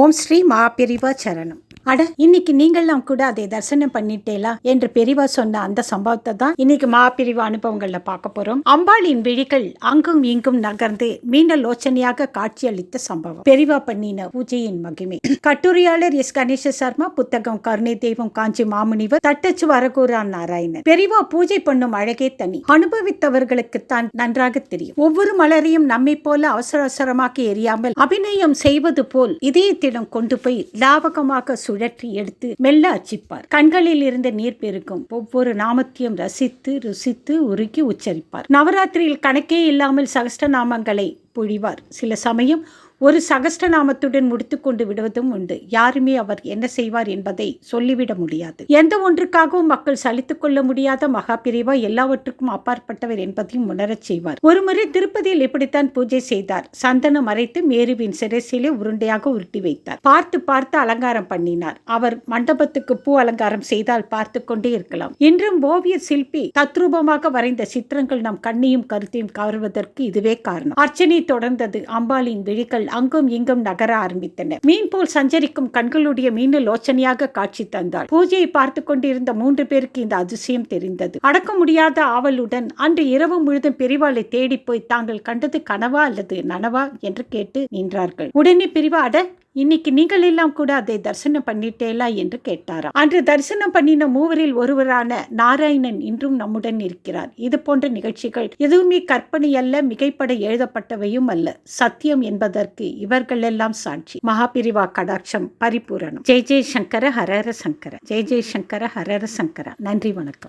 ஓம் ஸ்ரீ மாபெரிவா சரணம். அட இன்னைக்கு நீங்கள்லாம் கூட அதை தரிசனம் பண்ணிட்டேலா? என்று பெரிவா சொன்ன அந்த சம்பவத்தை தான் இன்னைக்கு மாப்பிரிவு அனுபவங்கள்ல பார்க்க போறோம். அம்பாளின் விழிகள் அங்கும் இங்கும் நகர்ந்து மீன லோச்சனையாக காட்சியளித்த சம்பவம். பெரிவா பண்ணின பூஜையின் மகிமை. கட்டுரையாளர் எஸ் கணேச சர்மா புத்தகம் கருணை தெய்வம் காஞ்சி மாமுனிவர் தட்டச்சு வரகூரா நாராயணன். பெரிவா பூஜை பண்ணும் அழகே தனி. அனுபவித்தவர்களுக்குத்தான் நன்றாக தெரியும். ஒவ்வொரு மலரையும் நம்மை போல அவசர அவசரமாக எரியாமல் அபிநயம் செய்வது போல் இதயத்திடம் கொண்டு போய் லாவகமாக சுழற்றி எடுத்து மெல்ல அச்சிப்பார். கண்களில் இருந்த நீர் பெருக்கும் ஒவ்வொரு நாமத்தையும் ரசித்து ருசித்து உருக்கி உச்சரிப்பார். நவராத்திரியில் கணக்கே இல்லாமல் சகஸ்ட நாமங்களை பொழிவார். சில சமயம் ஒரு சகஸ்டநாமத்துடன் முடித்துக்கொண்டு விடுவதும் உண்டு. யாருமே அவர் என்ன செய்வார் என்பதை சொல்லிவிட முடியாது. எந்த ஒன்றுக்காகவும் மக்கள் சலித்துக் கொள்ள முடியாத மகாபிரிவா எல்லாவற்றுக்கும் அப்பாற்பட்டவர் என்பதையும் உணரச் செய்வார். ஒருமுறை திருப்பதியில் இப்படித்தான் பூஜை செய்தார். சந்தனம் மறைத்து மேருவின் சிரசிலே உருண்டையாக உருட்டி வைத்தார். பார்த்து பார்த்து அலங்காரம் பண்ணினார். அவர் மண்டபத்துக்கு பூ அலங்காரம் செய்தால் பார்த்து கொண்டே இருக்கலாம். இன்றும் ஓவிய சிற்பி தத்ரூபமாக வரைந்த சித்திரங்கள் நம் கண்ணையும் கருத்தையும் கவர்வதற்கு இதுவே காரணம். அர்ச்சனை தொடர்ந்தது. அம்பாளின் விழிகள் அங்கும் இங்கும் நகர ஆரம்பித்தன. மீன் போல் சஞ்சரிக்கும் கண்களுடைய மீனு லோச்சனையாக காட்சி தந்தாள். பூஜையை பார்த்து கொண்டிருந்த மூன்று பேருக்கு இந்த அதிசயம் தெரிந்தது. அடக்க முடியாத ஆவலுடன் அன்று இரவு முழுதும் பிரிவாளை தேடி போய் தாங்கள் கண்டது கனவா அல்லது நனவா என்று கேட்டு நின்றார்கள். உடனே பிரிவா அட இன்னைக்கு நீங்கள் எல்லாம் கூட அதை தரிசனம் பண்ணிட்டேலா என்று கேட்டாராம். அன்று தரிசனம் பண்ணின மூவரில் ஒருவரான நாராயணன் இன்றும் நம்முடன் இருக்கிறார். இது போன்ற நிகழ்ச்சிகள் எதுவுமே கற்பனை அல்ல மிகைப்பட எழுதப்பட்டவையும் அல்ல. சத்தியம் என்பதற்கு இவர்கள் எல்லாம் சாட்சி. மகாபிரிவா கடாட்சம் பரிபூரணம். ஜெய் ஜெய் சங்கர ஹரஹர சங்கர. ஜெய் ஜெய் சங்கர ஹரஹர சங்கர. நன்றி வணக்கம்.